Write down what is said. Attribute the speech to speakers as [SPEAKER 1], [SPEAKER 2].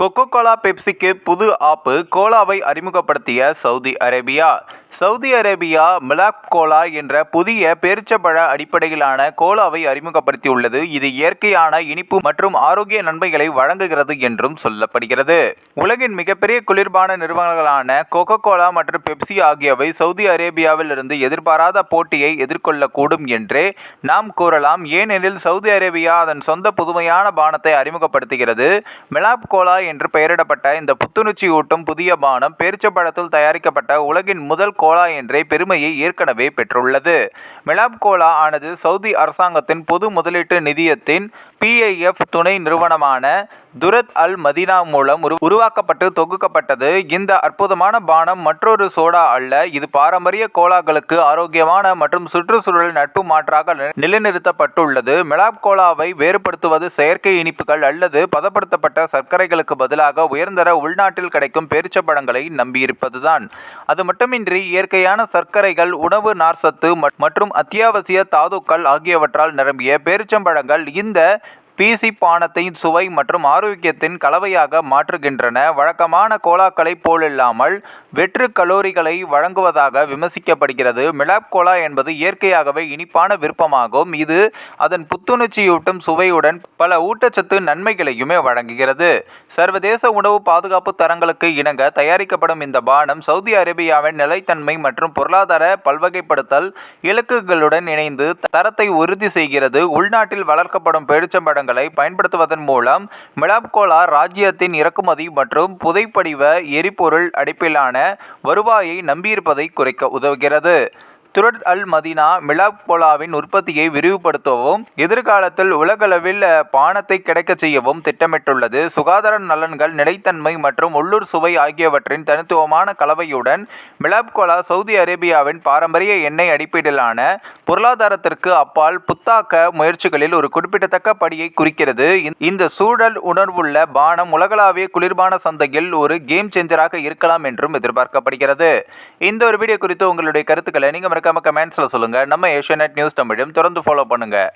[SPEAKER 1] Coca Cola பெப்சிக்கு புது ஆப்பு கோலாவை அறிமுகப்படுத்திய Saudi Arabia. Saudi Arabia Milaf Cola என்ற புதிய பேரிச்சப்பழ அடிப்படையிலான கோலாவை அறிமுகப்படுத்தியுள்ளது. இது இயற்கையான இனிப்பு மற்றும் ஆரோக்கிய நன்மைகளை வழங்குகிறது என்றும் சொல்லப்படுகிறது. உலகின் மிகப்பெரிய குளிர்பான நிறுவனங்களான கொக்கோ கோலா மற்றும் பெப்சி ஆகியவை சவுதி அரேபியாவில் இருந்து எதிர்பாராத போட்டியை எதிர்கொள்ளக்கூடும் என்றே நாம் கூறலாம். ஏனெனில் சவுதி அரேபியா அதன் சொந்த புதுமையான பானத்தை அறிமுகப்படுத்துகிறது. மிலாப் கோலா என்று பெயரிடப்பட்ட இந்த புத்துணர்ச்சியூட்டும் புதிய பானம் பேரிச்சப்பழத்தில் தயாரிக்கப்பட்ட உலகின் முதல் கோலா என்ற பெருமையை ஏற்கனவே பெற்றுள்ளது. மிலாப் கோலா ஆனது சவுதி அரசாங்கத்தின் பொது முதலீட்டு நிதியத்தின் பிஐஎஃப் துணை நிறுவனமான துரத் அல் மதீனா மூலம் உரு உருவாக்கப்பட்டு தொகுக்கப்பட்டது. இந்த அற்புதமான பானம் மற்றொரு சோடா அல்ல. இது பாரம்பரிய கோலாக்களுக்கு ஆரோக்கியமான மற்றும் சுற்றுச்சூழல் நட்பு மாற்றாக நிலைநிறுத்தப்பட்டுள்ளது. மிலாப் கோலாவை வேறுபடுத்துவது செயற்கை இனிப்புகள் அல்லது பதப்படுத்தப்பட்ட சர்க்கரைகளுக்கு பதிலாக உயர்ந்தர உள்நாட்டில் கிடைக்கும் பேரிச்சம்பழங்களை நம்பியிருப்பதுதான். அது மட்டுமின்றி இயற்கையான சர்க்கரைகள் உணவு நார்சத்து மற்றும் அத்தியாவசிய தாதுக்கள் ஆகியவற்றால் நிரம்பிய பேரிச்சம்பழங்கள் இந்த பிசி பானத்தின் சுவை மற்றும் ஆரோக்கியத்தின் கலவையாக மாற்றுகின்றன. வழக்கமான கோலாக்களைப் போலில்லாமல் வெற்று கலோரிகளை வழங்குவதாக விமர்சிக்கப்படுகிறது. மிலாப் கோலா என்பது இயற்கையாகவே இனிப்பான விருப்பமாகும். இது அதன் புத்துணர்ச்சியூட்டும் சுவையுடன் பல ஊட்டச்சத்து நன்மைகளையுமே வழங்குகிறது. சர்வதேச உணவு பாதுகாப்பு தரங்களுக்கு இணங்க தயாரிக்கப்படும் இந்த பானம் சவுதி அரேபியாவின் நிலைத்தன்மை மற்றும் பொருளாதார பல்வகைப்படுத்தல் இலக்குகளுடன் இணைந்து தரத்தை உறுதி செய்கிறது. உள்நாட்டில் வளர்க்கப்படும் பேரிச்சம்பழங்களை பயன்படுத்துவதன் மூலம் மிலாப்கோலா ராஜ்யத்தின் இறக்குமதி மற்றும் புதைப்படிவ எரிபொருள் அடிப்பிலான வருவாயை நம்பியிருப்பதை குறைக்க உதவுகிறது. துரத் அல் மதீனா மிலாப்கோலாவின் உற்பத்தியை விரிவுபடுத்தவும் எதிர்காலத்தில் உலகளவில் பானத்தை கிடைக்கச் செய்யவும் திட்டமிட்டுள்ளது. சுகாதார நலன்கள் நிலைத்தன்மை மற்றும் உள்ளூர் சுவை ஆகியவற்றின் தனித்துவமான கலவையுடன் மிலாப்கோலா சவுதி அரேபியாவின் பாரம்பரிய எண்ணெய் அடிப்படையிலான பொருளாதாரத்திற்கு அப்பால் புத்தாக்க முயற்சிகளில் ஒரு குறிப்பிடத்தக்க படியை குறிக்கிறது. இந்த சூழல் உணர்வுள்ள பானம் உலகளாவிய குளிர்பான சந்தையில் ஒரு கேம் சேஞ்சராக இருக்கலாம் என்றும் எதிர்பார்க்கப்படுகிறது. இந்த ஒரு வீடியோ குறித்து உங்களுடைய கருத்துக்களை நீங்கள் மறக்காம கமெண்ட்ஸில் சொல்லுங்கள் நம்ம ஏஷியநெட் நியூஸ் தமிழையும் தொடர்ந்து ஃபாலோ பண்ணுங்கள்